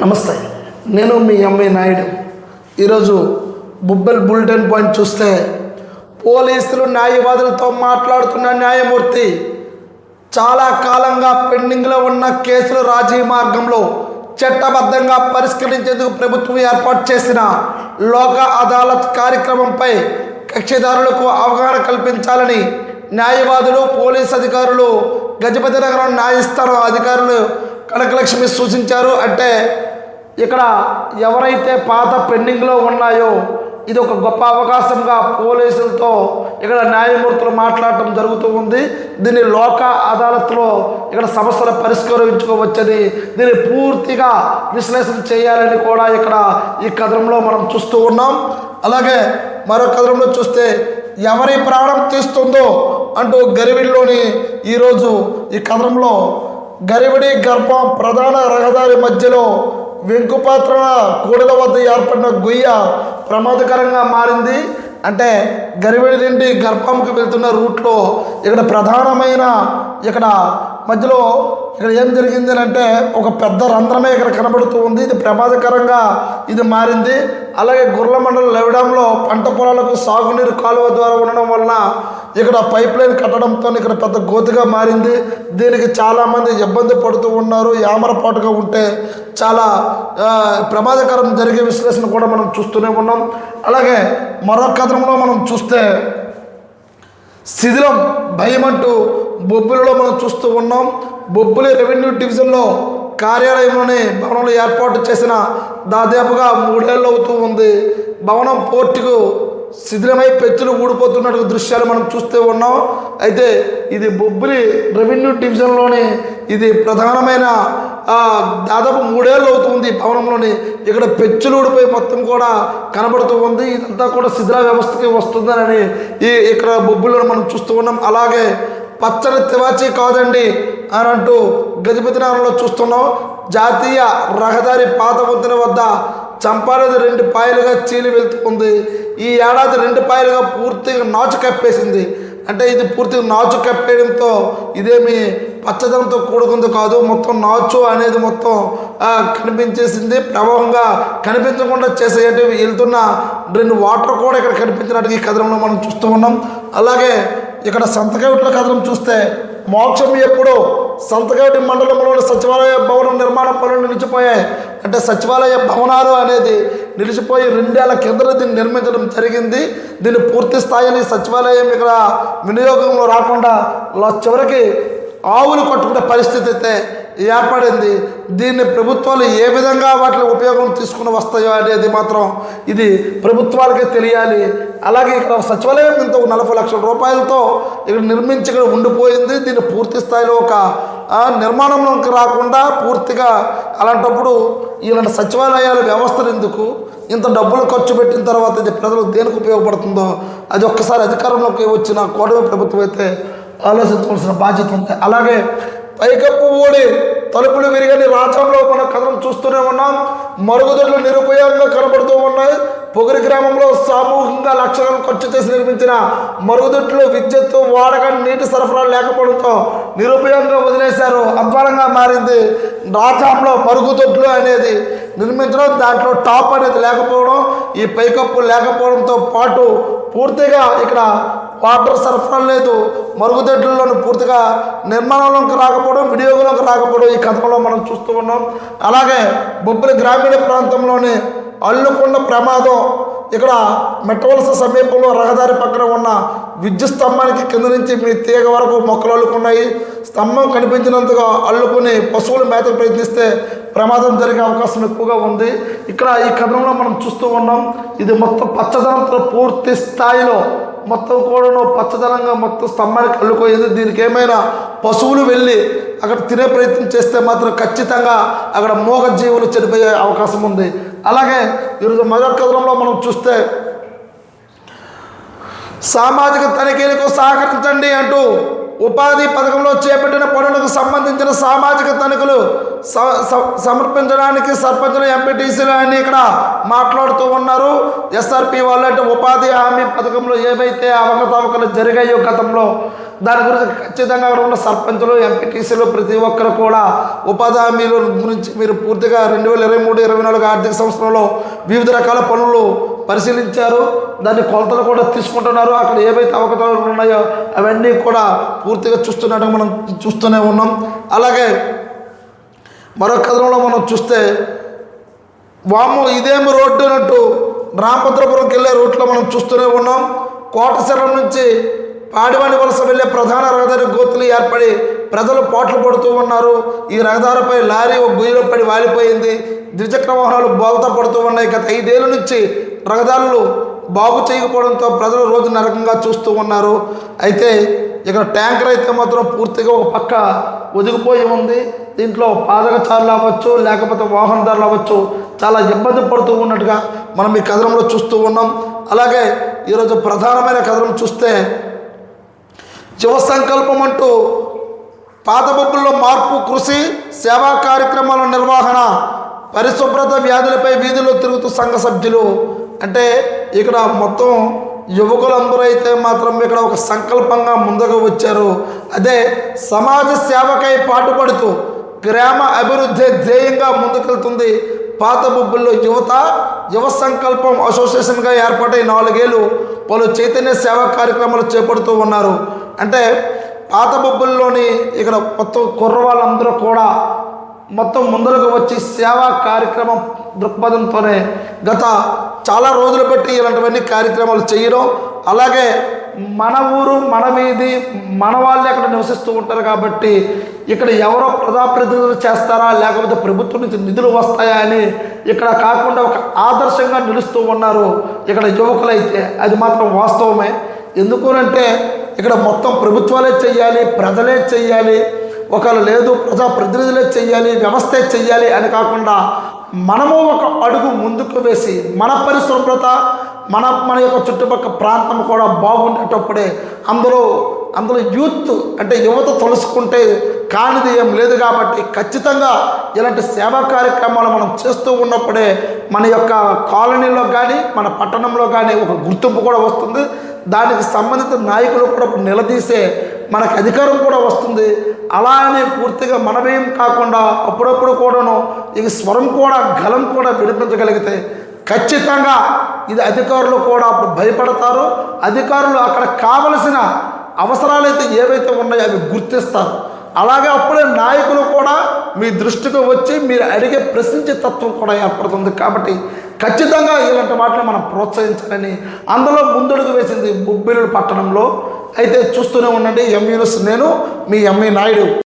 నమస్తే. నేను మీ ఎంఏ నాయుడు. ఈరోజు బుబ్బెల్ బులెటిన్ పాయింట్ చూస్తే పోలీసులు న్యాయవాదులతో మాట్లాడుతున్న న్యాయమూర్తి చాలా కాలంగా పెండింగ్లో ఉన్న కేసులు రాజీ మార్గంలో చట్టబద్ధంగా పరిష్కరించేందుకు ప్రభుత్వం ఏర్పాటు చేసిన లోక అదాలత్ కార్యక్రమంపై కక్షిదారులకు అవగాహన కల్పించాలని న్యాయవాదులు పోలీస్ అధికారులు గజపతి నగరం న్యాయస్థానం అధికారులు కనకలక్ష్మి సూచించారు. అంటే ఇక్కడ ఎవరైతే పాత పెండింగ్లో ఉన్నాయో ఇది ఒక గొప్ప అవకాశంగా పోలీసులతో ఇక్కడ న్యాయమూర్తులు మాట్లాడటం జరుగుతూ ఉంది. దీన్ని లోక అదాలత్లో ఇక్కడ సమస్యలు పరిష్కరించుకోవచ్చని దీన్ని పూర్తిగా విశ్లేషణ చేయాలని కూడా ఇక్కడ ఈ కథనంలో మనం చూస్తూ ఉన్నాం. అలాగే మరో కథనంలో చూస్తే ఎవరి ప్రాణం తీస్తుందో అంటూ గరివిడిలోని ఈరోజు ఈ కథనంలో గరివిడి గర్భం ప్రధాన రహదారి మధ్యలో వెంకుపాత్ర కూడల వద్ద ఏర్పడిన గొయ్య ప్రమాదకరంగా మారింది. అంటే గరివెడి నుండి గర్భంకి వెళ్తున్న రూట్లో ఇక్కడ ప్రధానమైన ఇక్కడ మధ్యలో ఇక్కడ ఏం జరిగింది అని అంటే ఒక పెద్ద రంధ్రమే ఇక్కడ కనబడుతూ ఉంది. ఇది ప్రమాదకరంగా ఇది మారింది. అలాగే గుర్ల మండలం లెవడంలో పంట పొలాలకు సాగునీరు కాలువ ద్వారా ఉండడం వలన ఇక్కడ పైప్ లైన్ కట్టడంతో ఇక్కడ పెద్ద గోతిగా మారింది. దీనికి చాలామంది ఇబ్బంది పడుతూ ఉన్నారు. యామరపాటుగా ఉంటే చాలా ప్రమాదకరం జరిగే విశ్లేషణ కూడా మనం చూస్తూనే ఉన్నాం. అలాగే మరో కథనంలో మనం చూస్తే శిథిలం భయం అంటూ బొబ్బులలో మనం చూస్తూ ఉన్నాం. బొబ్బులి రెవెన్యూ డివిజన్లో కార్యాలయంలోనే భవనంలో ఏర్పాటు చేసిన దాదాపుగా మూడేళ్ళు అవుతూ ఉంది. భవనం పోర్టుకు శిథిలమై పెచ్చులు ఊడిపోతున్నట్టు దృశ్యాలు మనం చూస్తూ ఉన్నాం. అయితే ఇది బొబ్బిలి రెవెన్యూ డివిజన్లోని ఇది ప్రధానమైన దాదాపు మూడేళ్ళు అవుతుంది భవనంలోని. ఇక్కడ పెచ్చులు ఊడిపోయి మొత్తం కూడా కనబడుతూ ఉంది. ఇదంతా కూడా శిథిల వ్యవస్థకి వస్తుందని ఈ ఇక్కడ బొబ్బులను మనం చూస్తూ ఉన్నాం. అలాగే పచ్చని తివాచి కాదండి అని అంటూ గజపతి నగరంలో చూస్తున్నాం. జాతీయ రహదారి పాత వంతెన వద్ద చంపానది రెండు పాయలుగా చీలి వెళ్తుంది ఈ ఏడాది రెండు పాయలుగా పూర్తిగా నాచు కప్పేసింది. అంటే ఇది పూర్తిగా నాచు కప్పేయడంతో ఇదేమి పచ్చదనంతో కూడుకుంది కాదు. మొత్తం నాచు అనేది మొత్తం కనిపించేసింది. ప్రవాహంగా కనిపించకుండా చేసేటి వెళ్తున్న రెండు వాటర్ కూడా ఇక్కడ కనిపించినట్టు ఈ కథనంలో మనం చూస్తూ ఉన్నాం. అలాగే ఇక్కడ సంతకవిట్ల కథనం చూస్తే మోక్షం ఎప్పుడు సంతకాటి మండలంలోని సచివాలయ భవనం నిర్మాణ పనులు నిలిచిపోయాయి. అంటే సచివాలయ భవనాలు అనేది నిలిచిపోయి రెండేళ్ళ కింద దీన్ని నిర్మించడం జరిగింది. దీన్ని పూర్తి స్థాయిని సచివాలయం ఇక్కడ వినియోగంలో రాకుండా లా- చివరికి ఆవులు కట్టుకునే పరిస్థితి అయితే ఏర్పడింది. దీన్ని ప్రభుత్వాలు ఏ విధంగా వాటిని ఉపయోగం తీసుకుని వస్తాయో అనేది మాత్రం ఇది ప్రభుత్వాలకే తెలియాలి. అలాగే ఇక్కడ సచివాలయం ఇంత నలభై లక్షల రూపాయలతో ఇక్కడ నిర్మించి ఇక్కడ ఉండిపోయింది. దీన్ని పూర్తి స్థాయిలో ఒక నిర్మాణంలోకి రాకుండా పూర్తిగా అలాంటప్పుడు ఇలాంటి సచివాలయాల వ్యవస్థలు ఎందుకు? ఇంత డబ్బులు ఖర్చు పెట్టిన తర్వాత ఇది ప్రజలకు దేనికి ఉపయోగపడుతుందో? అది ఒక్కసారి అధికారంలోకి వచ్చిన కూటమి ప్రభుత్వం అయితే ఆలోచించవలసిన బాధ్యత ఉంది. అలాగే పైకప్పు ఊడి తలుపులు విరిగని రాచంలో మన కథనం చూస్తూనే ఉన్నాం. మరుగుదొడ్లు నిరుపయోగంగా కనబడుతూ ఉన్నాయి. పొగిరి గ్రామంలో సామూహికంగా లక్షలను ఖర్చు చేసి నిర్మించిన మరుగుదొడ్లు విద్యుత్ వాడక నీటి సరఫరా లేకపోవడంతో నిరుపయోగంగా వదిలేశారు. అధ్వానంగా మారింది. రాష్ట్రంలో మరుగుదొడ్లు అనేది నిర్మించడం దాంట్లో టాప్ అనేది లేకపోవడం ఈ పైకప్పు లేకపోవడంతో పాటు పూర్తిగా ఇక్కడ వాటర్ సరఫరా లేదు. మరుగుదొడ్లలోనూ పూర్తిగా నిర్మాణంలోకి రాకపోవడం వినియోగంలోకి రాకపోవడం ఈ కథలో మనం చూస్తూ ఉన్నాం. అలాగే బొబ్బిలి గ్రామీణ ప్రాంతంలోని అల్లుకున్న ప్రమాదం ఇక్కడ మెట్టవలస సమీపంలో రహదారి పక్కన ఉన్న విద్యుత్ స్తంభానికి కింద నుంచి మీ తీగ వరకు మొక్కలు అల్లుకున్నాయి. స్తంభం కనిపించినంతగా అల్లుకుని పశువులు మేత ప్రయత్నిస్తే ప్రమాదం జరిగే అవకాశం ఎక్కువగా ఉంది. ఇక్కడ ఈ కథనంలో మనం చూస్తూ ఉన్నాం. ఇది మొత్తం పచ్చదనంతో పూర్తి స్థాయిలో మొత్తం కూడాను పచ్చదనంగా మొత్తం స్తంభానికి అల్లుకోయింది దీనికి ఏమైనా పశువులు వెళ్ళి అక్కడ తినే ప్రయత్నం చేస్తే మాత్రం ఖచ్చితంగా అక్కడ మూగ జీవులు చనిపోయే అవకాశం ఉంది. అలాగే ఈరోజు మరొక కథనంలో మనం చూస్తే సామాజిక తనిఖీలకు సహకరించండి అంటూ ఉపాధి పథకంలో చేపట్టిన పనులకు సంబంధించిన సామాజిక తనిఖీలు స- సమర్పించడానికి సర్పంచులు ఎంపీటీసీలు అని ఇక్కడ మాట్లాడుతూ ఉన్నారు. ఎస్ఆర్పి వాళ్ళు అంటే ఉపాధి హామీ పథకంలో ఏవైతే అవకతవకలు జరిగాయో గతంలో దాని గురించి ఖచ్చితంగా అక్కడ ఉన్న సర్పంచులు ఎంపీటీసీలు ప్రతి ఒక్కరు కూడా ఉపాధి హామీల గురించి మీరు పూర్తిగా రెండు వేల ఇరవై మూడు ఇరవై నాలుగు ఆర్థిక సంవత్సరంలో వివిధ రకాల పనులు పరిశీలించారు దాన్ని కొలతలు కూడా తీసుకుంటున్నారు. అక్కడ ఏవైతే అవకతవకలు ఉన్నాయో అవన్నీ కూడా పూర్తిగా చూస్తున్నట్టు మనం చూస్తూనే ఉన్నాం. అలాగే మరో కథనంలో మనం చూస్తే వాము ఇదేమి రోడ్డు అన్నట్టు రామభద్రపురంకి వెళ్ళే రూట్లో మనం చూస్తూనే ఉన్నాం. కోటశరం నుంచి పాడివాణి వలస వెళ్ళే ప్రధాన రహదారి గోతులు ఏర్పడి ప్రజలు పోట్లు పడుతూ ఉన్నారు. ఈ రహదారిపై లారీ ఒక గుయ్యలో పడి వాలిపోయింది. ద్విచక్ర వాహనాలు బోల్తా పడుతూ ఉన్నాయి. గత ఐదేళ్ళ నుంచి రహదారులు బాగు చేయకపోవడంతో ప్రజలు రోజు నరకంగా చూస్తూ ఉన్నారు. అయితే ఇక్కడ ట్యాంకర్ అయితే మాత్రం పూర్తిగా ఒక పక్క ఒదిగిపోయి ఉంది. దీంట్లో పాదకచారులు అవ్వచ్చు లేకపోతే వాహనదారులు అవ్వచ్చు చాలా ఇబ్బంది పడుతూ ఉన్నట్టుగా మనం ఈ కథనంలో చూస్తూ ఉన్నాం. అలాగే ఈరోజు ప్రధానమైన కథనం చూస్తే శివ సంకల్పం అంటూ పాత బొబ్బుల్లో మార్పు కృషి సేవా కార్యక్రమాల నిర్వహణ పరిశుభ్రత వ్యాధులపై వీధుల్లో తిరుగుతూ సంఘ సభ్యులు. అంటే ఇక్కడ మొత్తం యువకులందరూ అయితే మాత్రం ఇక్కడ ఒక సంకల్పంగా ముందుకు వచ్చారు. అదే సమాజ సేవకై పాటుపడుతూ గ్రామ అభివృద్ధి ధ్యేయంగా ముందుకెళ్తుంది. పాత బొబ్బుల్లో యువత యువ సంకల్పం అసోసియేషన్గా ఏర్పాటై నాలుగేళ్ళు పలు చైతన్య సేవా కార్యక్రమాలు చేపడుతూ ఉన్నారు. అంటే పాత బొబ్బుల్లోని ఇక్కడ మొత్తం కుర్ర వాళ్ళందరూ కూడా మొత్తం ముందరకు వచ్చి సేవా కార్యక్రమం దృక్పథంతోనే గత చాలా రోజులు బట్టి ఇలాంటివన్నీ కార్యక్రమాలు చేయడం. అలాగే మన ఊరు మన వీధి మన వాళ్ళే అక్కడ నివసిస్తూ ఉంటారు కాబట్టి ఇక్కడ ఎవరో ప్రజాప్రతినిధులు చేస్తారా లేకపోతే ప్రభుత్వం నుంచి నిధులు వస్తాయా అని ఇక్కడ కాకుండా ఒక ఆదర్శంగా నిలుస్తూ ఉన్నారు ఇక్కడ యువకులైతే. అది మాత్రం వాస్తవమే. ఎందుకునంటే ఇక్కడ మొత్తం ప్రభుత్వాలే చేయాలి ప్రజలే చేయాలి ఒకరు లేదు ప్రజాప్రతినిధులే చెయ్యాలి వ్యవస్థే చెయ్యాలి అని కాకుండా మనము ఒక అడుగు ముందుకు వేసి మన పరిశుభ్రత మన మన యొక్క చుట్టుపక్కల ప్రాంతం కూడా బాగుండేటప్పుడే అందులో అందులో యూత్ అంటే యువత తలుసుకుంటే కానిది ఏం లేదు కాబట్టి ఖచ్చితంగా ఇలాంటి సేవా కార్యక్రమాలు మనం చేస్తూ ఉన్నప్పుడే మన యొక్క కాలనీలో కానీ మన పట్టణంలో కానీ ఒక గుర్తింపు కూడా వస్తుంది. దానికి సంబంధిత నాయకులు కూడా నిలదీసే మనకు అధికారం కూడా వస్తుంది. అలా అని పూర్తిగా మనమేం కాకుండా అప్పుడప్పుడు కూడాను ఈ స్వరం కూడా గలం కూడా వినిపించగలిగితే ఖచ్చితంగా ఇది అధికారులు కూడా అప్పుడు భయపడతారు. అధికారులు అక్కడ కావలసిన అవసరాలైతే ఏవైతే ఉన్నాయో అవి గుర్తిస్తారు. అలాగే అప్పుడే నాయకులు కూడా మీ దృష్టికి వచ్చి మీరు అడిగే ప్రశ్నించే తత్వం కూడా ఏర్పడుతుంది కాబట్టి ఖచ్చితంగా ఇలాంటి వాటిని మనం ప్రోత్సహించాలని అందులో ముందడుగు వేసింది బొబ్బిలి పట్టణంలో అయితే చూస్తూనే ఉండండి. ఎంఈ న్యూస్ నేను మీ ఎంఈ నాయుడు.